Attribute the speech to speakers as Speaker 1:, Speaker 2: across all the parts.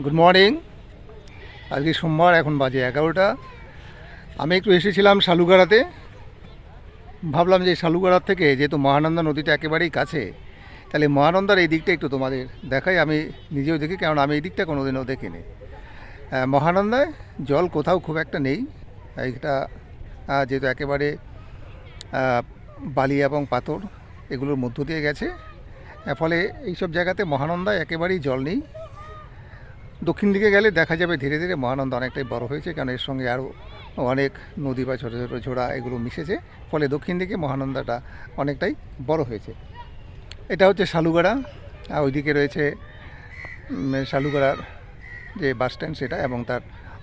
Speaker 1: Good morning আজকে সোমবার, এখন বাজে এগারোটা। আমি একটু এসেছিলাম শালুগাড়াতে। ভাবলাম যে শালুগাড়ার থেকে যেহেতু মহানন্দা নদীটা একেবারেই কাছে, তাহলে মহানন্দার এই দিকটা একটু তোমাদের দেখাই। আমি নিজেও দেখি কারণ আমি এই দিকটা কোনোদিনও দেখিনি। মহানন্দায় জল কোথাও খুব একটা নেই। এইটা যেহেতু একেবারে বালি এবং পাথর এগুলোর মধ্য দিয়ে গেছে। ফলে এইসব জায়গাতে মহানন্দায় একেবারেই জল নেই। দক্ষিণ দিকে গেলে দেখা যাবে ধীরে ধীরে মহানন্দ অনেকটাই বড় হয়েছে, কারণ এর সঙ্গে আরও অনেক নদী বা ছোটো ছোটো ঝোড়া এগুলো মিশেছে। ফলে দক্ষিণ দিকে মহানন্দাটা অনেকটাই বড় হয়েছে। এটা হচ্ছে শালুগাড়া, আর ওইদিকে রয়েছে শালুগাড়ার যে বাস স্ট্যান্ড সেটা এবং তার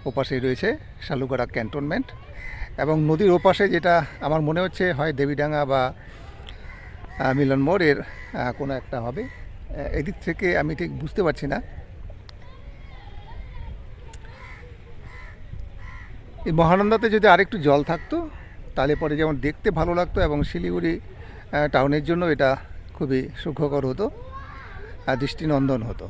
Speaker 1: ওপাশেই রয়েছে শালুগাড়া ক্যান্টনমেন্ট। এবং নদীর ওপাশে যেটা আমার মনে হচ্ছে হয় দেবীডাঙ্গা বা মিলন মোড় এর কোনো একটা হবে। এদিক থেকে আমি ঠিক বুঝতে পারছি না। এই মহানন্দাতে যদি আরেকটু জল থাকতো, তাহলে পরে যেমন দেখতে ভালো লাগতো এবং শিলিগুড়ি টাউনের জন্য এটা খুবই সুখকর হতো, আর দৃষ্টিনন্দন হতো।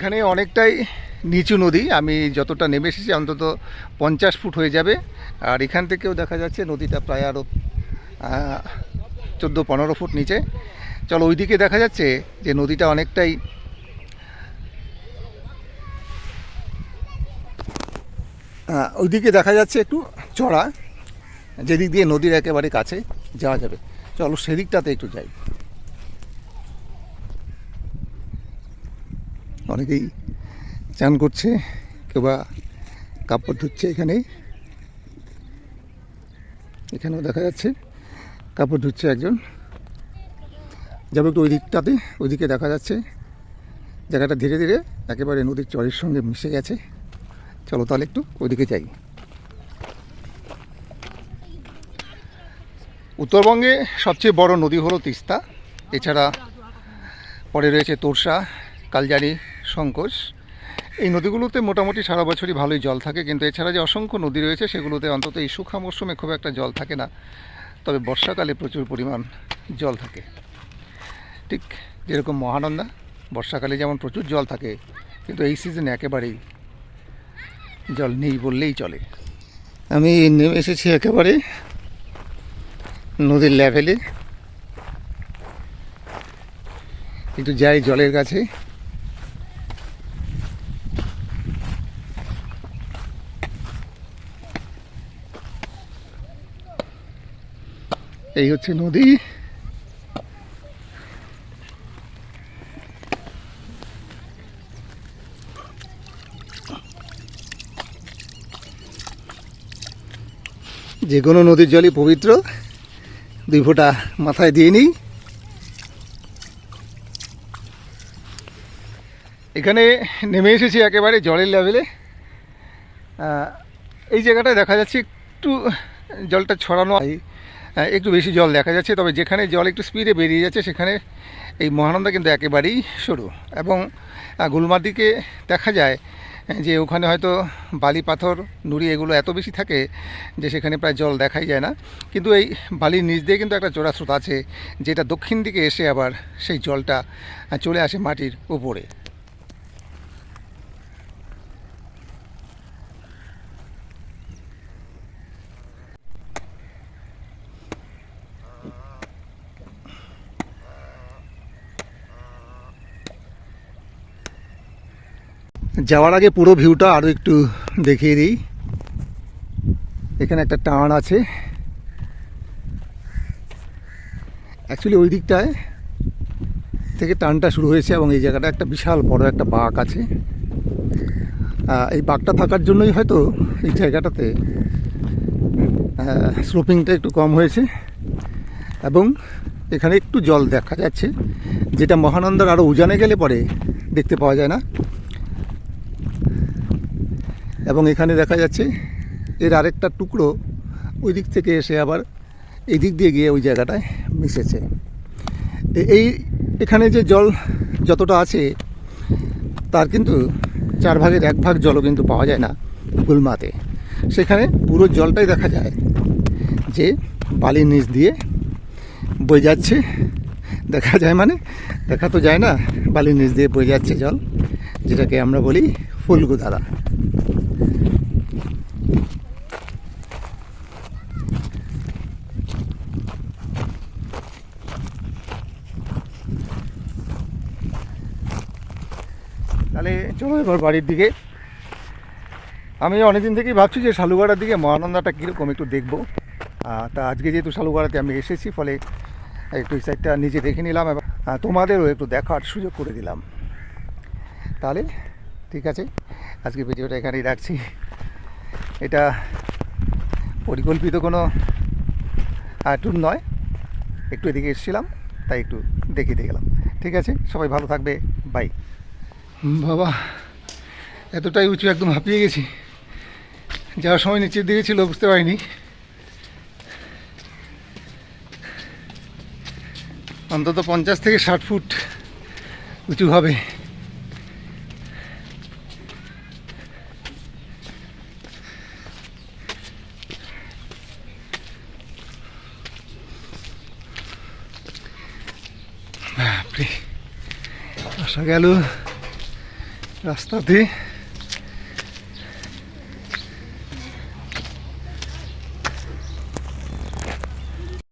Speaker 1: এখানে অনেকটাই নিচু নদী। আমি যতটা নেমে এসেছি, অন্তত পঞ্চাশ ফুট হয়ে যাবে। আর এখান থেকেও দেখা যাচ্ছে নদীটা প্রায় আরও চোদ্দ পনেরো ফুট নিচে। চলো ওইদিকে দেখা যাচ্ছে যে নদীটা অনেকটাই ওইদিকে দেখা যাচ্ছে একটু চড়া। যেদিক দিয়ে নদীর একেবারে কাছে যাওয়া যাবে। চলো সেদিকটাতে একটু যাই। অনেকেই চান করছে, কেউ বা কাপড় ধুচ্ছে এখানে এখানেও দেখা যাচ্ছে কাপড় ধুচ্ছে একজন। যাবে একটু ওই দিকটাতে, ওইদিকে দেখা যাচ্ছে জায়গাটা ধীরে ধীরে একেবারে নদীর চরের সঙ্গে মিশে গেছে। চলো তাহলে একটু ওইদিকে যাই। উত্তরবঙ্গে সবচেয়ে বড় নদী হলো তিস্তা। এছাড়া পরে রয়েছে তোরসা কালজারি সংকোচ। এই নদীগুলোতে মোটামুটি সারা বছরই ভালোই জল থাকে, কিন্তু এছাড়া যে অসংখ্য নদী রয়েছে, সেগুলোতে অন্তত এই শুখা মরশুমে খুব একটা জল থাকে না। তবে বর্ষাকালে প্রচুর পরিমাণ জল থাকে। ঠিক যেরকম মহানন্দা, বর্ষাকালে যেমন প্রচুর জল থাকে, কিন্তু এই সিজনে একেবারেই জল নেই বললেই চলে। আমি নেমে এসেছি একেবারে নদীর লেভেলে কিন্তু যাই জলের কাছে। এই হচ্ছে নদী। যে কোনো নদীর জলই পবিত্র, দুই ফোঁটা মাথায় দিয়ে নিই। এখানে নেমে এসেছি একেবারে জলের লেভেলে এই জায়গাটায় দেখা যাচ্ছে একটু জলটা ছড়ানো। একটু বেশি জল দেখা যাচ্ছে, তবে যেখানে জল একটু স্পিডে বেরিয়ে যাচ্ছে, সেখানে এই মহানন্দা কিন্তু একেবারেই সরু। এবং গুলমার দিকে দেখা যায় যে ওখানে হয়তো বালি, পাথর, নুড়ি এগুলো এত বেশি থাকে যে সেখানে প্রায় জল দেখাই যায় না। কিন্তু এই বালির নিচ দিয়ে কিন্তু একটা চোরা স্রোত আছে, যেটা দক্ষিণ দিকে এসে আবার সেই জলটা চলে আসে মাটির উপরে। যাওয়ার আগে পুরো ভিউটা আরও একটু দেখিয়ে দিই। এখানে একটা টান আছে। অ্যাকচুয়ালি ওই দিকটায় থেকে টানটা শুরু হয়েছে এবং এই জায়গাটা একটা বিশাল বড় একটা বাঘ আছে। এই বাঘটা থাকার জন্যই হয়তো এই জায়গাটাতে স্লোপিংটা একটু কম হয়েছে। এবং এখানে একটু জল দেখা যাচ্ছে, যেটা মহানন্দার আরও উজানে গেলে পরে দেখতে পাওয়া যায় না। এবং এখানে দেখা যাচ্ছে এর আরেকটা টুকরো ওই দিক থেকে এসে আবার এই দিক দিয়ে গিয়ে ওই জায়গাটায় মিশেছে। এই এখানে যে জল যতটা আছে, তার কিন্তু চার ভাগের এক ভাগ জলও কিন্তু পাওয়া যায় না গুলমাতে। সেখানে পুরো জলটাই দেখা যায় যে বালির নিচ দিয়ে বয়ে যাচ্ছে। দেখা যায় মানে দেখা তো যায় না বালির নিচ দিয়ে বয়ে যাচ্ছে জল, যেটাকে আমরা বলি ফুলগুদারা তাহলে চলো এবার বাড়ির দিকে। আমি অনেকদিন থেকেই ভাবছি যে শালুগাড়ার দিকে মহানন্দাটা কীরকম একটু দেখব। তা আজকে যেহেতু শালুগাড়াতে আমি এসেছি ফলে একটু এই সাইডটা নিজে দেখে নিলাম এবং আহ, তোমাদেরও একটু দেখার সুযোগ করে দিলাম। তাহলে ঠিক আছে আজকে ভিডিওটা এখানেই রাখছি। এটা পরিকল্পিত কোনো ট্যুর নয়। একটু এদিকে এসেছিলাম তাই একটু দেখে দিয়ে গেলাম। ঠিক আছে সবাই ভালো থাকবে বাই বাবা, এতটাই উঁচু একদম হাঁপিয়ে গেছি। যাওয়ার সময় নিচের দিকে ছিল, বুঝতে পারিনি। অন্তত পঞ্চাশ থেকে ষাট ফুট উঁচু হবে। বাপরে, আসা গেল। রাস্তাতে